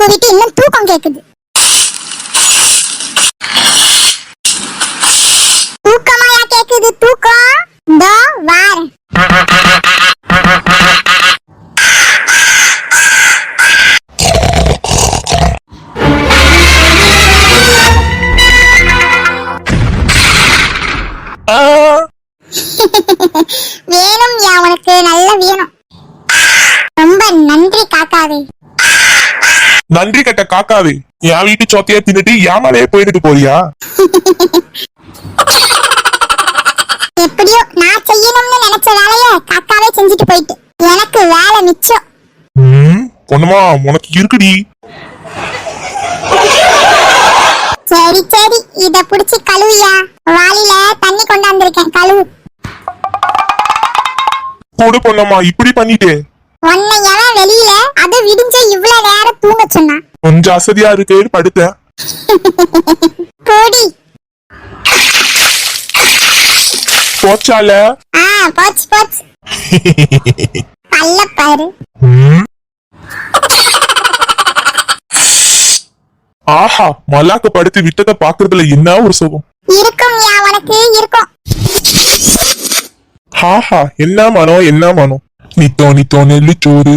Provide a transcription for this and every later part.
கூவிட்டு இன்னும் தூக்கம் கேக்குது. தூக்கமாயா கேக்குது தூக்கம்? தோ வாரேன். வேணும் யா உனக்கு நல்ல வேணும். ரொம்ப நன்றி காக்காவே. நன்றி கட்ட காக்காவே. என் வீட்டு சொத்தைய தின்னுட்டு ஏமாலே போயிட்டு போறியா? எப்படியோ நான் செய்யணும்னு நினைச்ச வேலைய காக்காவே செஞ்சுட்டு போயிட்டு. எனக்கு வேலை மிச்சம். பொண்ணுமா உனக்கு இருக்குடி. சரி சரி இத புடிச்சு கழுவியா? வாளில தண்ணி கொண்டாந்துருக்கேன் கழுவு. கொடு பொண்ணம்மா இப்படி பண்ணிட்டே. உன்னை எவன் வெளியில அது விடிஞ்ச இவ்வளவு நேரம் தூங்க சொன்னான் கொஞ்சம் அசதியா இருக்கேன்னு படுத்தேன் போடி. போச்சால? ஆ போச்சு போச்சு. பல்ல பாரு. ஆஹா மல்லாக்க படுத்து விட்டத பாக்குறதுல என்ன ஒரு சுகம்? இருக்கும் யா உனக்கு இருக்கும். ஆஹா என்ன மனம் என்ன மனம் நித்தோ நித்தோ நெல்லிச்சோறு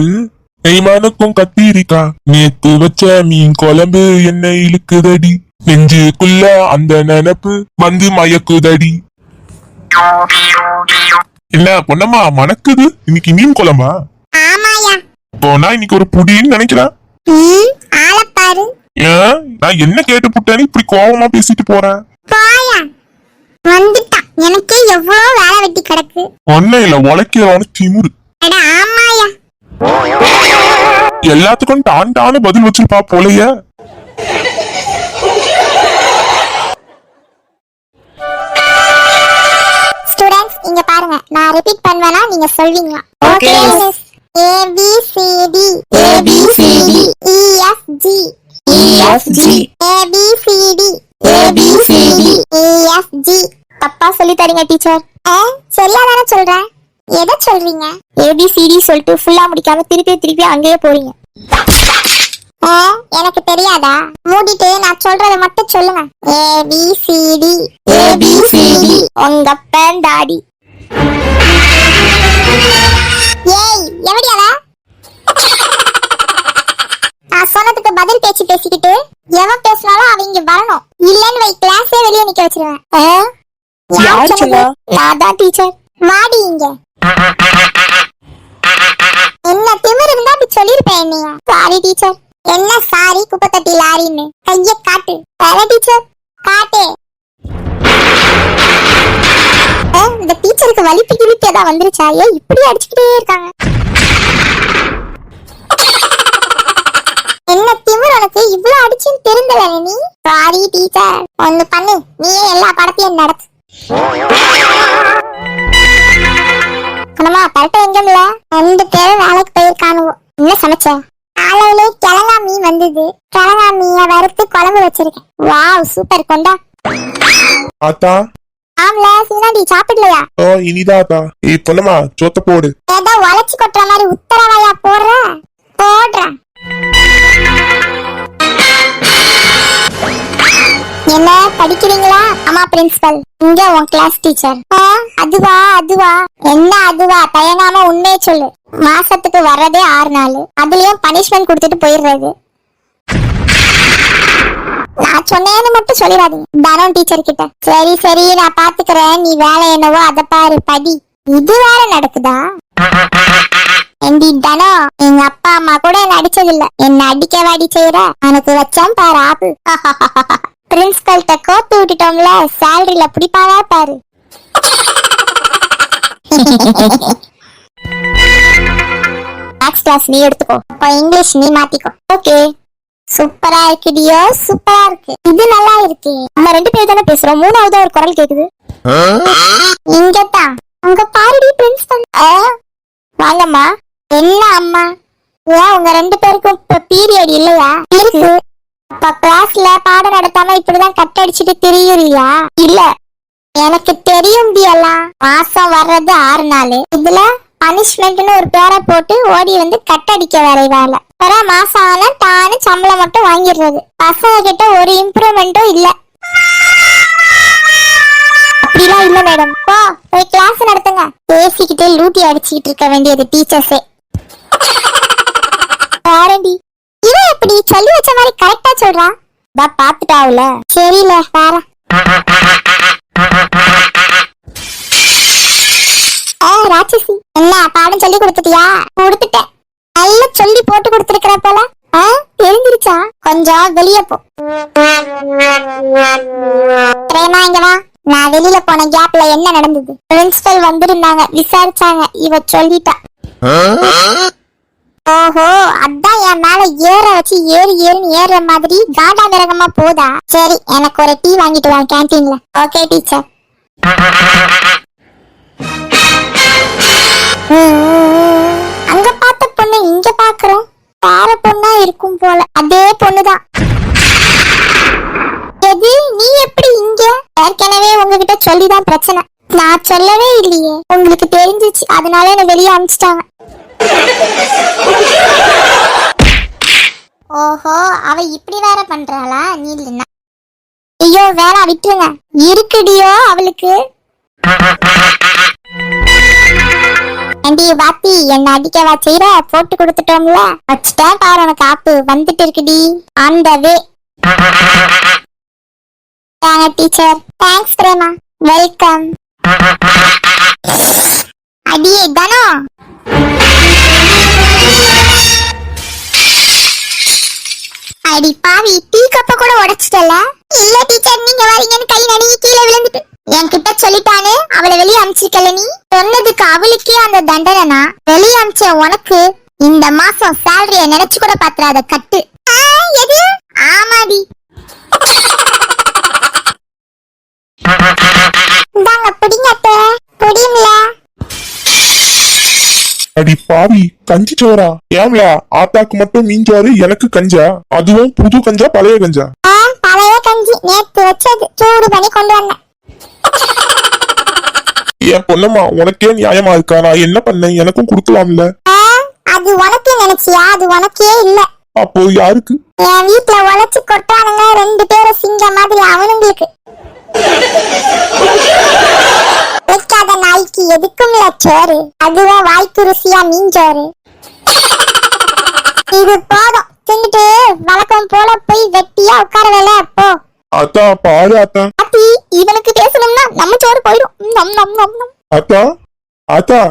நெய்மானுக்கும் கத்திரிக்கா. நேத்து வச்ச மீன் குழம்பு என்ன இழுக்குதடி. நெஞ்சுக்குள்ள அந்த நினப்பு வந்து மயக்குதடி. என்ன பொன்னம்மா மணக்குது? இன்னைக்கு மீன் குழம்பா? போனா இன்னைக்கு ஒரு புடின்னு நினைக்கிறேன் நான் என்ன கேட்டு புட்டேன்னு இப்படி கோவமா பேசிட்டு போறேன் வந்துட்டான் எனக்கே எவ்வளவு வேலை வெட்டி கிடக்கு. ஒன்னும் இல்ல உழைக்கிறவனு திமுரு. எல்லாத்துக்கும் டான் டான்னு பதில் வச்சிருப்பா போலயே. ஸ்டூடண்ட்ஸ் இங்க பாருங்க. நான் ரிப்பீட் பண்ணுவேனா? நீங்க சொல்வீங்களா? Miss. A B C D A, B, C, D. E F G E, F, G. A B C D A, B, C, D. E F G தப்பா சொல்லி தரீங்க டீச்சர் சரியா தானே சொல்றேன் எதை சொல்றீங்க? ஏபிசிடி சொல்லிட்டு ஃபுல்லா முடிக்காம திருப்பி திருப்பி அங்கேயே போறீங்க. எனக்கு தெரியாதா? மூடிட்டு நான் சொல்றத மட்டும் சொல்லுங்க. A B C D A, B, C, D. உங்க அப்பன் டாடி. ஏய் எவடி அவ? நான் சொன்னதுக்கு பதில் பேச்சு பேசிக்கிட்டு எவன் பேசினாலும் அவங்க வரணும். இல்லன்னு வை கிளாஸே வெளியே நிக்க வச்சிருவேன்? நான் தான் டீச்சர் வாடி இங்க. என்ன திமிரு இருந்தா அப்படி சொல்லிருப்பேன் நீங்க சாரி டீச்சர் என்ன சாரி குப்பை தட்டி லாரின்னு? கைய காட்டு. வேற டீச்சர் காட்டு. இந்த டீச்சருக்கு வலிப்பு கிழிப்பு ஏதாவது வந்துருச்சா? ஏன் இப்படி அடிச்சுக்கிட்டே இருக்காங்க. என்ன திமிர் உனக்கு? இவ்ளோ அடிச்சுன்னு தெரிந்தல நீ? சாரி டீச்சர் ஒன்னு பண்ணு. நீயே எல்லா படத்தையும் நடத்து. கணமா கரெக்டா எங்கம்ல ரெண்டு பேரும் வேலைக்கு போயிருக்கானுவோ. என்ன சமைச்ச? காலையிலே கிழங்கா மீன் வந்தது. கிழங்கா மீய வறுத்து குழம்பு வச்சிருக்கேன். வாவ் சூப்பர் கொண்டா. ஆத்தா. ஆம்ல சீனாடி சாப்பிடலையா? ஓ இனிதாத்தா ஏய் பொன்னம்மா சோத்த போடு. ஏதோ உழைச்சு கொட்டுற மாதிரி உத்தரவாயா போடுற? போடுறேன் என்ன? படிக்கிறீங்களா? ஆமா பிரின்சிபல் இங்க உன் கிளாஸ் டீச்சர் அதுவா அதுவா. என்ன அதுவா? தயங்காம உண்மையை சொல்லு. மாசத்துக்கு வர்றதே ஆறு நாள். அதுலயும் பனிஷ்மெண்ட் கொடுத்துட்டு போயிடுறது. நான் சொன்னேன்னு மட்டும் சொல்லிடாதீங்க. தனம் டீச்சர் கிட்ட. சரி சரி நான் பாத்துக்கிறேன். நீ வேலை என்னவோ அதை பாரு படி. இது வேற நடக்குதா? என்டி தனோ எங்க அப்பா அம்மா கூட என்ன அடிச்சதில்ல. என்ன அடிக்க வாடி செய்யற எனக்கு வச்சேன் பாரு ஆப்பு. பிரின்சிபல்கிட்ட கோப்பி விட்டுட்டோம்ல சேலரியில பிடிப்பாரா பாரு. மேக்ஸ் கிளாஸ் நீ எடுத்துக்கோ. அப்போ இங்கிலீஷ் நீ மாத்திக்கோ. ஓகே சூப்பரா இருக்குடியோ சூப்பரா இருக்கு. இது நல்லா இருக்கு. நம்ம ரெண்டு பேர் தானே பேசுறோம். மூணாவது ஒரு குரல் கேக்குது. இங்கதான். உங்க பாருடி பிரின்சிபல் வாங்கம்மா. என்ன அம்மா? ஏன் உங்க ரெண்டு பேருக்கும் இப்ப பீரியட் இல்லையா? இருக்கு. அப்ப கிளாஸ்ல பாடம் நடத்தாம இப்படிதான் கட் அடிச்சுட்டு தெரியுறியா? இல்ல. எனக்கு தெரியும் எல்லாம் மாசம் வர்றது ஆறு நாள். இதுல பனிஷ்மெண்ட்னு ஒரு பேரை போட்டு ஓடி வந்து கட்டடிக்க வேலை வேலை வர மாசம் ஆனா தானு சம்பளம் மட்டும் வாங்கிடுறது. பசங்க கிட்ட ஒரு இம்ப்ரூவ்மெண்ட்டும் இல்ல. அப்படிலாம் இல்ல மேடம் போ போய் கிளாஸ் நடத்துங்க. பேசிக்கிட்டே லூட்டி அடிச்சுக்கிட்டு இருக்க வேண்டியது டீச்சர்ஸே வேறண்டி இவன் எப்படி சொல்லி வச்ச மாதிரி கரெக்டா சொல்றா? பா பாத்துட்டாவுல சரியில்ல வேற ஆ ராட்சசி என்ன பாடம் சொல்லி கொடுத்துட்டியா? கொடுத்துட்டேன். நல்லா சொல்லி போட்டு கொடுத்துருக்கிற போல. ஆ தெரிஞ்சிருச்சா கொஞ்சம் வெளிய போ. பிரேமா இங்க வா. நான் வெளியில போன கேப்ல என்ன நடந்தது? பிரின்சிபல் வந்திருந்தாங்க விசாரிச்சாங்க இவ சொல்லிட்டா. ஓஹோ அதான் என் மேல ஏற வச்சு ஏறி ஏறின்னு ஏறுற மாதிரி காடா மிரகமா போதா? சரி எனக்கு ஒரு டீ வாங்கிட்டு வா கேன்டீன்ல ஓகே டீச்சர் அங்க பார்த்த பொண்ணு இங்க பாக்குறோம் வேற பொண்ணா இருக்கும் போல. அதே பொண்ணுதான். எது நீ எப்படி இங்க? ஏற்கனவே உங்ககிட்ட சொல்லிதான் பிரச்சனை. நான் சொல்லவே இல்லையே. உங்களுக்கு தெரிஞ்சிச்சு. அதனால என்ன வெளியே அனுப்பிச்சிட்டாங்க ஓஹோ அவ இப்படி வேற பண்றாளா? நீ இல்லைன்னா ஐயோ வேற விட்டுருங்க. இருக்குடியோ அவளுக்கு? ஏண்டி பாத்தி என்ன அடிக்கவா செய்யற போட்டு கொடுத்துட்டோம்ல. வச்சுட்டேன் பாரு உனக்கு ஆப்பு வந்துட்டு இருக்குடி. அந்த வே வாங்க டீச்சர் தேங்க்ஸ் பிரேமா. வெல்கம் அடியே தானோ. அடி பாவி டீ கப்ப கூட உடைச்சிட்டல? இல்ல டீச்சர் நீங்க வரீங்கன்னு கை நடுங்கி கீழே விழுந்துட்டு. என்கிட்ட சொல்லிட்டானே அவளை வெளியே அமிச்சிருக்கல நீ? சொன்னதுக்கு அவளுக்கே அந்த தண்டனைனா? வெளியே அமிச்ச உனக்கு இந்த மாசம் சேலரிய நினைச்சு கூட பாத்துறாத கட்டு. எது? ஆமாடி. இந்தாங்க பிடிங்க அடி பாவி கஞ்சி சோறா? ஏம்ல ஆத்தாக்கு மட்டும் மீஞ்சோறு எனக்கு கஞ்சா? அதுவும் புது கஞ்சா பழைய கஞ்சா? பழைய கஞ்சி. நேத்து வச்சது. சூடு பண்ணி கொண்டு வந்தேன். என் பொண்ணம்மா உனக்கே நியாயமா இருக்கா? நான் என்ன பண்ணேன்? எனக்கும் கொடுக்கலாம்ல? அது உனக்கே நினைச்சியா? அது உனக்கே இல்ல. அப்போ யாருக்கு? என் வீட்ல உழைச்சு கொட்டானுங்க ரெண்டு பேரும் சிங்க மாதிரி அவனுங்களுக்கு. நாய்க்கு எதுக்கும்ல சோறு? அதுவும் வாய்க்கு ருசியா மீன் சோறு இது போதும். தின்னுட்டு வழக்கம் போல போய் வெட்டியா உட்காரல போ. அத்தா பாரு அத்தா. பாத்தி இவனுக்கு பேசணும்னா நம்ம சோறு போயிடும். நம் நம் நம் நம். அத்தா அத்தா.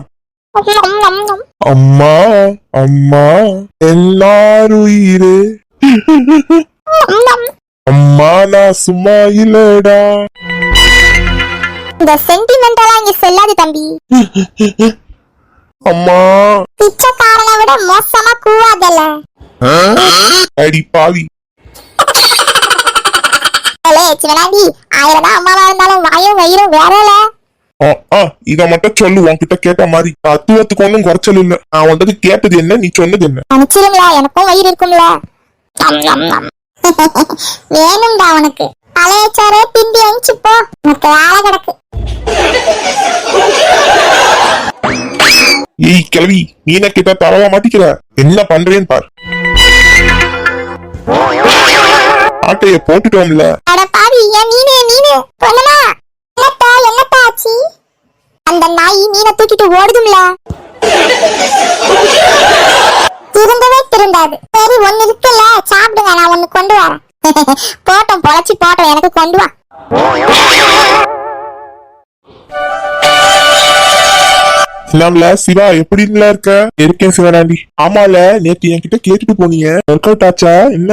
நம் நம் நம் அம்மா அம்மா எல்லாருயிரே அம்மா நான் சும்மா இல்லடா. இந்த சென்டிமெண்டெல்லாம் இங்க செல்லாது தம்பி. அம்மா. பிச்சைக்காரனை விட மோசமா கூவாதல்ல. அடி பாவி. சிவனாண்டி ஆயிரம் தான் அம்மாவா இருந்தாலும் வாயும் வயிறும் வேறல ஆ, ஆ, இத மட்டும் சொல்லு உன்கிட்ட கேட்ட மாதிரி. தத்துவத்துக்கு ஒன்றும் குறைச்சல் இல்ல. நான் உன்கிட்ட கேட்டது என்ன நீ சொன்னது என்ன? எனக்கும் வயிறு இருக்கும்ல. வேணும்டா உனக்கு. பழைய சோறு திண்டி அழிச்சு போ. உனக்கு வேலை கிடக்கு. ஏய் கிளவி நீன கிட்ட தரவா மாட்டிக்கிற? என்ன பண்றேன்னு பார். ஆட்டைய போட்டுட்டோம்ல. அட பாவி ஏன் மீனு ஆச்சு? அந்த நாய் மீனை தூக்கிட்டு ஓடுதும்ல. திருந்தவே திருந்தாது. சரி ஒண்ணு இருக்குல்ல சாப்பிடுங்க நான் ஒண்ணு கொண்டு வரேன். போட்டோம் பொழைச்சு போட்டோம் எனக்கு கொண்டு வா. இல்லாமல சிவா எப்படின்ல இருக்க? இருக்கேன் சிவனாண்டி ஆமால நேத்து என்கிட்ட கேட்டுட்டு போனீங்க. ஒர்க் அவுட் ஆச்சா? என்ன?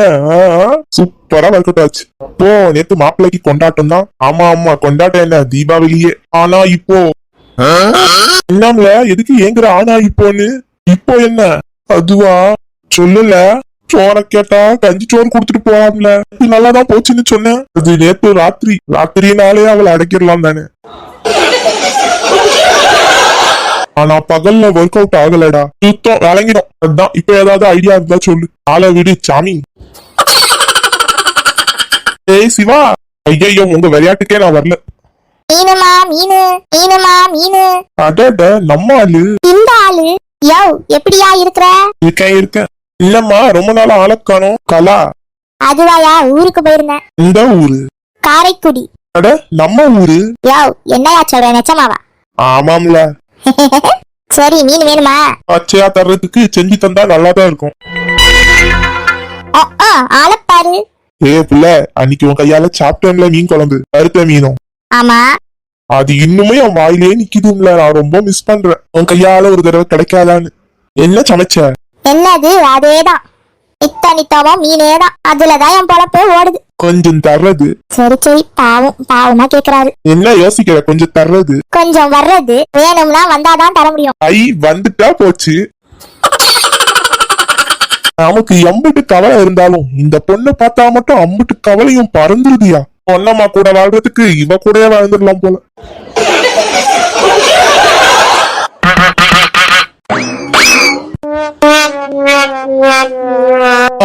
சூப்பரா ஒர்க் அவுட் ஆச்சு. அப்போ நேத்து மாப்பிள்ளைக்கு கொண்டாட்டம் தான். ஆமா ஆமா கொண்டாட்டம் என்ன? தீபாவளியே. ஆனா இப்போ இல்லாமல எதுக்கு ஏங்குற ஆனா இப்போன்னு? இப்போ என்ன? அதுவா? சொல்லல. சோற கேட்டா கஞ்சி சோறு கொடுத்துட்டு போவாம்ல நல்லாதான் போச்சுன்னு சொன்னேன். அது நேத்து ராத்திரி. ராத்திரினாலே அவளை அடைக்கிடலாம் தானே. ஆனா பகல்ல ஒர்க் அவுட் ஆகலடா. சுத்தம் விளங்கிடும் அதான் இப்ப ஏதாவது ஐடியா இருந்தா சொல்லு. ஆளை விடு சாமி. ஏய் சிவா. ஐயோ உங்க விளையாட்டுக்கே நான் வரல. மீனுமா மீனு? மீனுமா மீனு? அடட நம்ம ஆளு. இந்த ஆளு? யோ எப்படியா இருக்கிற? இருக்கேன் இருக்கேன். இல்லம்மா ரொம்ப நாள் ஆளக்கானோம் கலா. அதுவாயா ஊருக்கு போயிருந்தேன். இந்த ஊரு. காரைக்குடி. அட நம்ம ஊரு. யோ என்னயா சொல்ற நிச்சயமாவா ஆமாம்ல. சரி மீன் வேணுமா? பச்சையா தர்றதுக்கு செஞ்சு தந்தா நல்லாதான் இருக்கும். ஆளப்பாரு. ஏ புள்ள அன்னைக்கு உன் கையால சாப்பிட்டேன்ல மீன் குழம்பு. வறுத்த மீனும். ஆமா. அது இன்னுமே என் வாயிலே நிக்குதும்ல. நான் ரொம்ப மிஸ் பண்றேன். உன் கையால ஒரு தடவை கிடைக்காதான்னு. என்ன சமைச்ச? என்னது? அதேதான். நித்த நித்தமும் மீனே தான் அதுலதான் என் பொழப்பே ஓடுது. கொஞ்சம் தர்றது. சரி சரி பாவம் பாவமா கேக்குறாரு. என்ன யோசிக்கிற? கொஞ்சம் தர்றது. கொஞ்சம் வர்றது வேணும்னா வந்தாதான் தர முடியும். ஐ வந்துட்டா போச்சு. நமக்கு எம்புட்டு கவலை இருந்தாலும் இந்த பொண்ணை பார்த்தா மட்டும் அம்புட்டு கவலையும் பறந்துருதியா? பொண்ணம்மா கூட வாழ்றதுக்கு இவ கூடயே வாழ்ந்துடலாம் போல.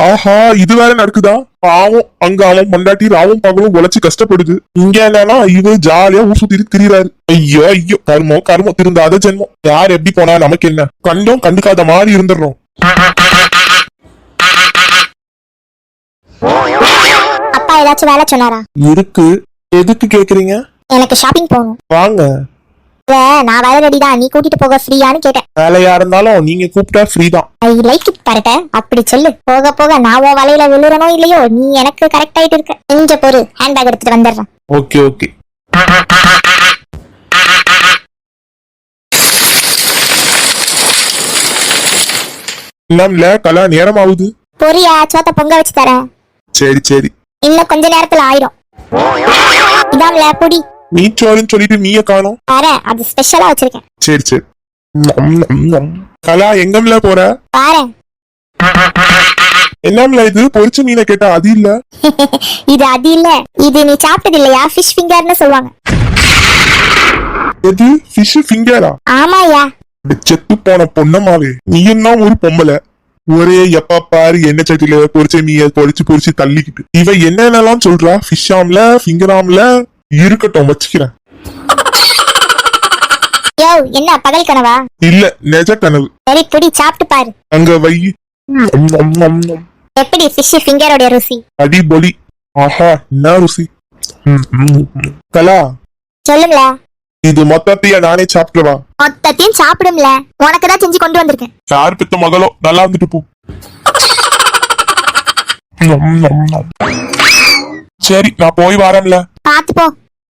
ஆஹா இது வேற நடக்குதா? பாவம் அங்க அவன் பொண்டாட்டி ராவும் பகலும் உழைச்சு கஷ்டப்படுது. இங்க என்னன்னா இவன் ஜாலியா ஊர் சுத்திட்டு திரிறாரு ஐயோ ஐயோ கர்மம் கர்மம் திருந்தாத ஜென்மம். யார் எப்படி போனா நமக்கு என்ன? கண்டும் கண்டுக்காத மாதிரி இருந்துடுறோம். அப்பா ஏதாச்சும் வேலை சொன்னாரா? இருக்கு. எதுக்கு கேக்குறீங்க? எனக்கு ஷாப்பிங் போகணும். வாங்க. நான் வேலை ரெடி தான் நீ கூட்டிட்டு போக ஃப்ரீயான்னு கேட்டேன். வேலையா இருந்தாலும் நீங்க கூப்பிட்டா ஃப்ரீ தான். ஐ லைக் இட் கரெக்ட அப்படி சொல்லு. போக போக நான் உன் வலையில விழுறனோ இல்லையோ நீ எனக்கு கரெக்ட் ஆயிட்டு இருக்க. கொஞ்சம் பொறு ஹேண்ட்பேக் எடுத்துட்டு வந்துடுறேன். ஓகே ஓகே இல்லம்ல கலா நேரம் ஆகுது பொரியா சோத்த பொங்க வச்சு தரேன். சரி சரி. இன்னும் கொஞ்ச நேரத்துல ஆயிரும். இதான்ல புடி. நீச்சோருன்னு சொல்லிட்டு நீய காணோம். பாரேன் அது ஸ்பெஷலா வச்சிருக்கேன். சரி சரி. கலா எங்கம்ல போற? பாரேன் என்னம்ல இது? பொரிச்ச மீனை கேட்டா அது இல்ல? இது அது இல்ல. இது நீ சாப்பிட்டது இல்லையா? ஃபிஷ் ஃபிங்கர்னு சொல்லுவாங்க. எது? ஃபிஷ் ஃபிங்கரா ஆமாயா செத்து போன பொண்ணமாவே நீ என்ன ஒரு பொம்பளை? ஒரே எப்ப பாரு எண்ணெய் சட்டில பொரிச்ச மீய பொரிச்சு பொரிச்சு தள்ளிக்கிட்டு. இவ என்னென்னலாம் சொல்றா? ஃபிஷ் ஆம்ல ஃபிங்கர் ஆம்ல? இருக்கட்டும் வச்சுக்கிறேன். யோ என்ன பகல் கனவா? இல்ல நெஜ கனவு. சரி புடி சாப்பிட்டு பாரு. அங்க வை. நம், நம், நம், நம். எப்படி ஃபிஷ் ஃபிங்கரோட ருசி? அடிபொலி ஆஹா என்ன ருசி? ம், ம், ம். கலா சொல்லுங்கள. இது மொத்தத்தையும் நானே சாப்பிட்டுவா மொத்தத்தையும் சாப்பிடும்ல. உனக்கு தான் செஞ்சு கொண்டு வந்திருக்கேன். யார் பெத்த மகளோ நல்லா இருந்துட்டு போ. சரி நான் போய் வரேன்ல. பாத்து போ.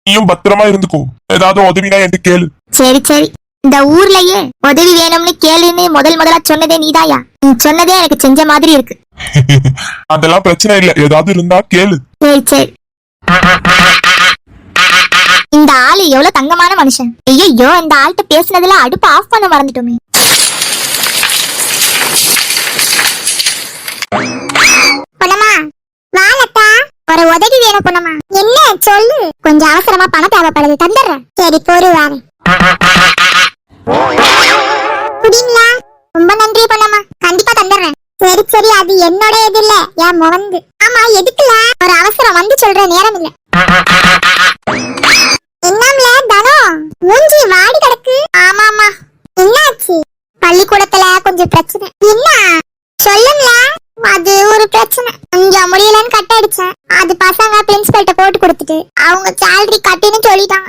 நீயும் பத்திரமா இருந்துக்கோ. ஏதாவது உதவினா என்கிட்ட கேளு. சரி சரி. இந்த ஊர்லயே உதவி வேணும்னு கேளுன்னு முதல் முதலா சொன்னதே நீதாயா? நீ சொன்னதே எனக்கு செஞ்ச மாதிரி இருக்கு. அதெல்லாம் பிரச்சனை இல்ல. ஏதாவது இருந்தா கேளு. சரி சரி. இந்த ஆளு எவ்வளவு தங்கமான மனுஷன். ஐயோ இந்த ஆள்கிட்ட பேசுனதுல அடுப்பு ஆஃப் பண்ண மறந்துட்டோமே. பொன்னம்மா வாலத்தா ஒரு உதவி வேணும் பண்ணமா? என்ன? சொல்லு. கொஞ்சம் அவசரமா பணம் தேவைப்படுது. தந்துடுறேன். சரி பொறு குடிங்களா ரொம்ப நன்றி பண்ணமா கண்டிப்பா தந்துடுறேன். சரி சரி அது என்னோட இது இல்ல. என் முகந்து. ஆமா எதுக்குல? ஒரு அவசரம் வந்து சொல்ற நேரம் இல்ல. என்னாம்ல தனோ? மூஞ்சி வாடி கிடக்கு. ஆமாமா என்னாச்சு? பள்ளிக்கூடத்துல கொஞ்சம் பிரச்சனை. என்ன? சொல்லுங்களேன். அது ஒரு பிரச்சனை. கொஞ்சம் முடியலன்னு கட் அடிச்சேன். அது பசங்க பிரின்சிபல்ட்ட போட்டு கொடுத்துட்டு அவங்க சேலரி கட்டுன்னு சொல்லிட்டாங்க.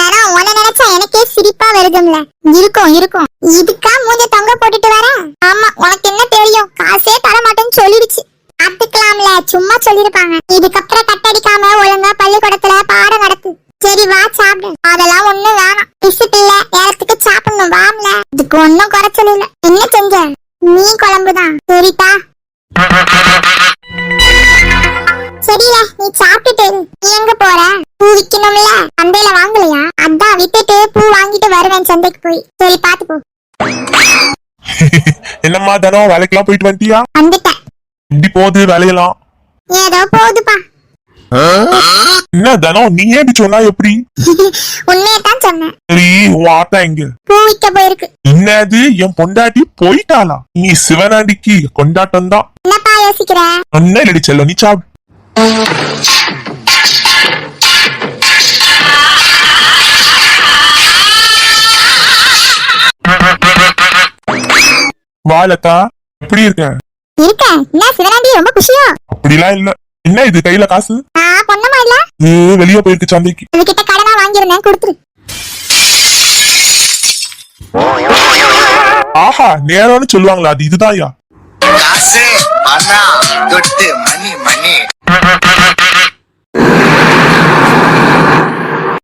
தனம் உன நினைச்சா எனக்கே சிரிப்பா வருதும்ல. இருக்கும் இருக்கும். இதுக்கா மூஞ்ச தொங்க போட்டுட்டு வர? ஆமா உனக்கு என்ன தெரியும்? காசே தர மாட்டேன்னு சொல்லிடுச்சு. பாத்துக்கலாம்ல சும்மா சொல்லிருப்பாங்க இதுக்கப்புறம் கட்டடிக்காம ஒழுங்கா பள்ளிக்கூடத்துல பாடம் நடத்து. சரி வா சாப்பிடு. அதெல்லாம் ஒண்ணும் வேணாம். பிசுட்டு இல்ல நேரத்துக்கு சாப்பிடணும் வாம்ல. இதுக்கு ஒண்ணும் குறைச்சல் இல்ல என்ன செஞ்ச? மீன் குழம்புதான் சரிப்பா சரில நீ சாப்பிட்டுட்டு. நீ எங்க போற? பூ விக்கணும்ல? சந்தையில வாங்கலையா? அதான் வித்துட்டு பூ வாங்கிட்டு வருவேன் சந்தைக்கு போய். சரி பாத்து போ. என்னம்மா தனம் வேலைக்கெல்லாம் போயிட்டு வந்துட்டியா? வந்துட்டேன். இப்படி போகுது வேலையெல்லாம். ஏதோ போகுதுப்பா. என்ன தனம் நீ ஏன் சொன்னா எப்படி? உண்மையை தான் சொன்னேன். சரி உன் ஆத்தா பூவிக்க போயிருக்கு. என்னது? என் பொண்டாட்டி போயிட்டாளா? நீ சிவனாண்டிக்கு கொண்டாட்டம் தான் என்னப்பா யோசிக்கிற? அண்ணன் அடிச்சல்லோ நீ சாப்பிடு வாலக்கா எப்படி இருக்க? இருக்க என்ன சிவனாண்டி ரொம்ப குஷியா? அப்படிலாம் இல்ல. என்ன இது கையில காசு? பொண்ணமா இல்ல இது வெளிய போயிருக்கு சந்தைக்கு. உங்ககிட்ட கடனா வாங்கியிருந்தேன் கொடுத்துரு. ஆஹா நேரம்னு சொல்லுவாங்களா அது இதுதான்யா. காசு பணம் துட்டு மணி மணி.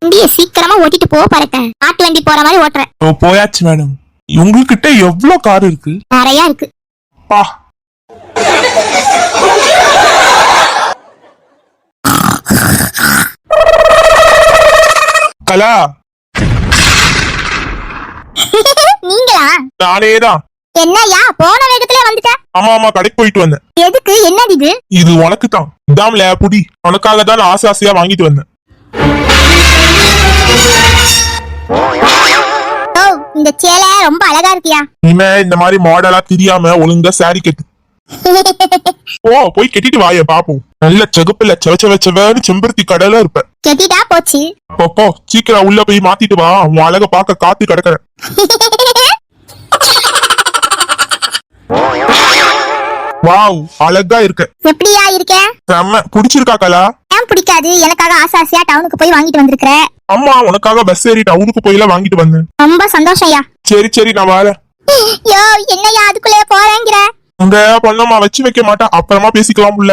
வண்டிய சீக்கிரமா ஓட்டிட்டு போ காட்டு வண்டி போற மாதிரி ஓட்டுறேன். ஓ போயாச்சு மேடம். உங்ககிட்ட எவ்வளவு கார் இருக்கு? நிறைய இருக்கு. பா கலா நீங்களா? நானே தான் என்னய்யா போன வேகத்திலே வந்துட்ட? ஆமா ஆமா கடைக்கு போயிட்டு வந்தேன். எதுக்கு? என்னது இது? இது உனக்கு தான் இதாம்ல புடி. உனக்காக தான் ஆசை ஆசையா வாங்கிட்டு வந்தேன். ஓ இந்த சேலை ரொம்ப அழகா இருக்கியா? இனிமே இந்த மாதிரி மாடலா தெரியாம ஒழுங்கா சாரி கட்டு. ஓ போய் கட்டிட்டு வாய பாப்போம். நல்ல செகுப்புல செவ செவ செவன்னு செம்பருத்தி கடல இருப்ப. கெட்டிட்டா போச்சு. போ, சீக்கிரம் உள்ள போய் மாத்திட்டு வா. உன் அழக பார்க்க காத்து கிடக்குறேன். வாவ் அழகா இருக்க. எப்படியா இருக்க? செம்ம. புடிச்சிருக்கா கலா? ஏன் பிடிக்காது? எனக்காக ஆசை ஆசையா டவுனுக்கு போய் வாங்கிட்டு வந்திருக்கிற? அம்மா உனக்காக பஸ் ஏறி டவுனுக்கு போயில வாங்கிட்டு வந்தேன். ரொம்ப சந்தோஷம்யா. சரி சரி நான் வரேன். யோ என்னய்யா அதுக்குள்ளே போறேங்கிற? அங்க பொண்ணம்மா வச்சு வைக்க மாட்டா. அப்புறமா பேசிக்கலாம் புள்ள.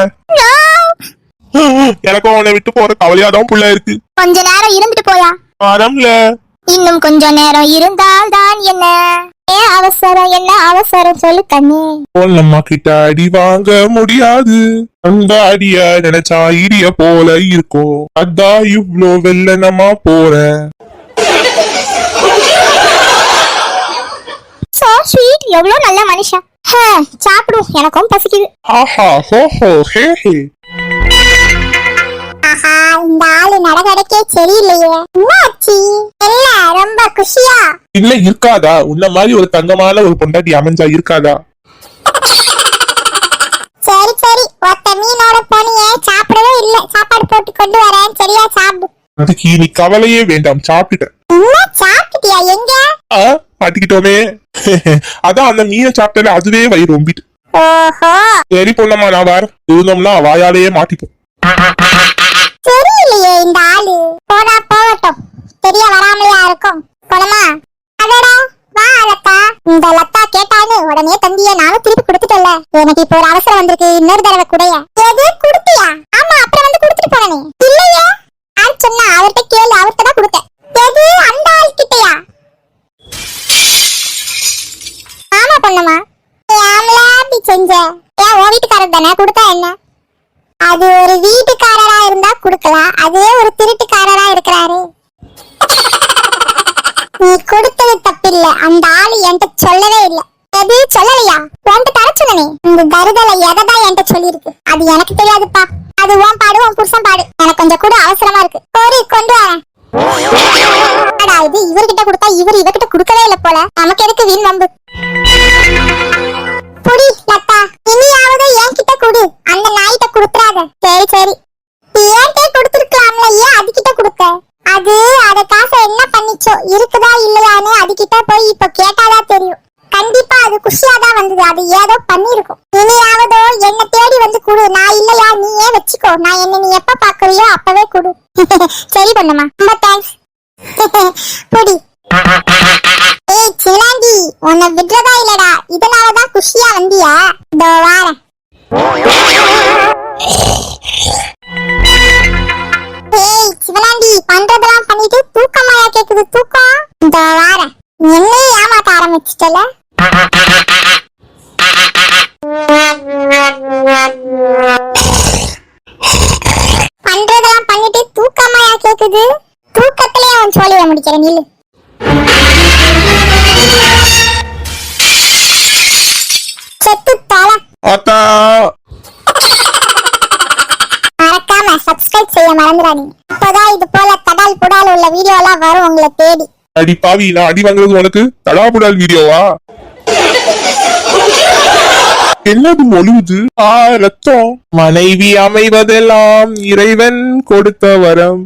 எனக்கும் உன்னை விட்டு போற கவலையாதான் புள்ள இருக்கு. கொஞ்ச நேரம் இருந்துட்டு போயா? வரம்ல. இன்னும் கொஞ்ச நேரம் இருந்தால் தான் என்ன? ஏன் அவசரம் என்ன அவசரம் சொல்லு கண்ணே. பொண்ணம்மா கிட்ட அடி வாங்க முடியாது. அந்த அடிய நினைச்சா இடிய போல இருக்கும் அதான் இவ்ளோ வெள்ளனமா போறேன் சோ ஸ்வீட் எவ்வளவு நல்ல மனுஷன். சாப்பிடும் எனக்கும் பசிக்குது. ஆஹா ஹோ ஹோ ஹே ஆஹா இந்த ஆளு நடகடக்கே சரியில்லையே. என்னாச்சு இல்ல ரொம்ப குஷியா? இல்ல இருக்காதா? உன்ன மாதிரி ஒரு தங்கமான ஒரு பொண்டாட்டி அமைஞ்சா இருக்காதா? சரி சரி. ஒத்த மீனோட போனியே சாப்பிடவே இல்ல. சாப்பாடு போட்டு கொண்டு வரேன். சரியா சாப்பிடு. அதுக்கு நீ கவலையே வேண்டாம். சாப்பிட்டுட்டேன். சாப்பிட்டியா எங்க? ஆ மாட்டிக்கிட்டோமே. அதான் அந்த மீனை சாப்பிட்டல அதுவே வயிறு ரொம்பிட்டு. சரி பொண்ணம்மா நான் வர இருந்தோம்னா வாயாலேயே மாட்டிப்போம். தெரியலையே இந்த ஆளு. போனா போகட்டும். தெரிய வராமலையா இருக்கும். போனமா அடடா வா லத்தா இந்த லத்தா கேட்டான்னு உடனே தந்திய நானும் திருப்பி கொடுத்துட்டல எனக்கு இப்போ ஒரு அவசரம் வந்திருக்கு. இன்னொரு தடவை கூடய. எது? கொடுத்தியா ஆமா அப்புறம் வந்து கொடுத்துட்டு போனே இல்லையே? யார் சொன்னா அவர்கிட்ட கேளு அவர்கிட்ட தான் கொடுத்தேன் எது அந்த ஆள் கிட்டயா ஆமா ஏம்ல அப்படி செஞ்ச. ஏன் உன் வீட்டுக்காரர் தானே? கொடுத்தா என்ன? அது ஒரு வீட்டுக்காரரா இருந்தா குடுக்கலாம். அதுவே ஒரு திருட்டுக்காரரா இருக்கிறாரு. நீ கொடுத்தது தப்பில்ல. அந்த ஆளு என்கிட்ட சொல்லவே இல்ல. எது? சொல்லலையா? உன்கிட்ட தர சொன்னனே. இந்த தருதலை எததான் என்கிட்ட சொல்லியிருக்கு? அது எனக்கு தெரியாதுப்பா. அது உன் பாடு உன் புருஷன் பாடு. எனக்கு கொஞ்சம் கூட அவசரமா இருக்கு. கோரி கொண்டு வரேன். இது இவர்கிட்ட கொடுத்தா இவர் இவர்கிட்ட கொடுக்கவே இல்ல போல. நமக்கு எதுக்கு வீண் வம்பு? புடி லதா. இனியாவது என்கிட்ட கொடு. அந்த நாய்கிட்ட கொடுத்துறாத. சரி சரி. ஏன்கிட்ட கொடுத்துருக்கலாம்ல? ஏன் அதுகிட்ட கொடுத்த அது அத காசை என்ன பண்ணிச்சோ? இருக்குதா இல்லையான்னு அதுகிட்ட போய் இப்ப கேட்டாதான் தெரியும். கண்டிப்பா அது குஷியா தான் வந்தது. அது ஏதோ பண்ணிருக்கும் இனியாவதோ என்ன தேடி வந்து கொடு. நான் இல்லையா? நீ ஏன் வச்சுக்கோ? நான் என்ன நீ எப்ப பாக்குறியோ அப்பவே கொடு. சரி பண்ணுமா ரொம்ப தேங்க்ஸ் புடி. சிவலாண்டி உன்னை விடுறதா இல்லடா? இதனாலதான் குஷியா வந்தியா? இதோ வாரேன் ஏய் சிவனாண்டி பண்றதெல்லாம் பண்ணிட்டு தூக்கமாயா கேக்குது தூக்கம். இதோ வாரேன் நீ என்னையே ஏமாத்த ஆரம்பிச்சிட்டல? பண்றதெல்லாம் பண்ணிட்டு தூக்கமாயா கேக்குது? தூக்கத்திலேயே அவன் சோழிய முடிக்கிறேன் நில்லு. மறந்துடாதீங்க. அப்பதான் இது போல தடால் புடால் உள்ள வீடியோ எல்லாம் வரும் உங்களை தேடி. அடி பாவி நான் அடி வாங்குறது உனக்கு? தடா புடால் வீடியோவா? என்னது ஒழுகுது ஆ ரத்தம். மனைவி அமைவதெல்லாம் இறைவன் கொடுத்த வரம்.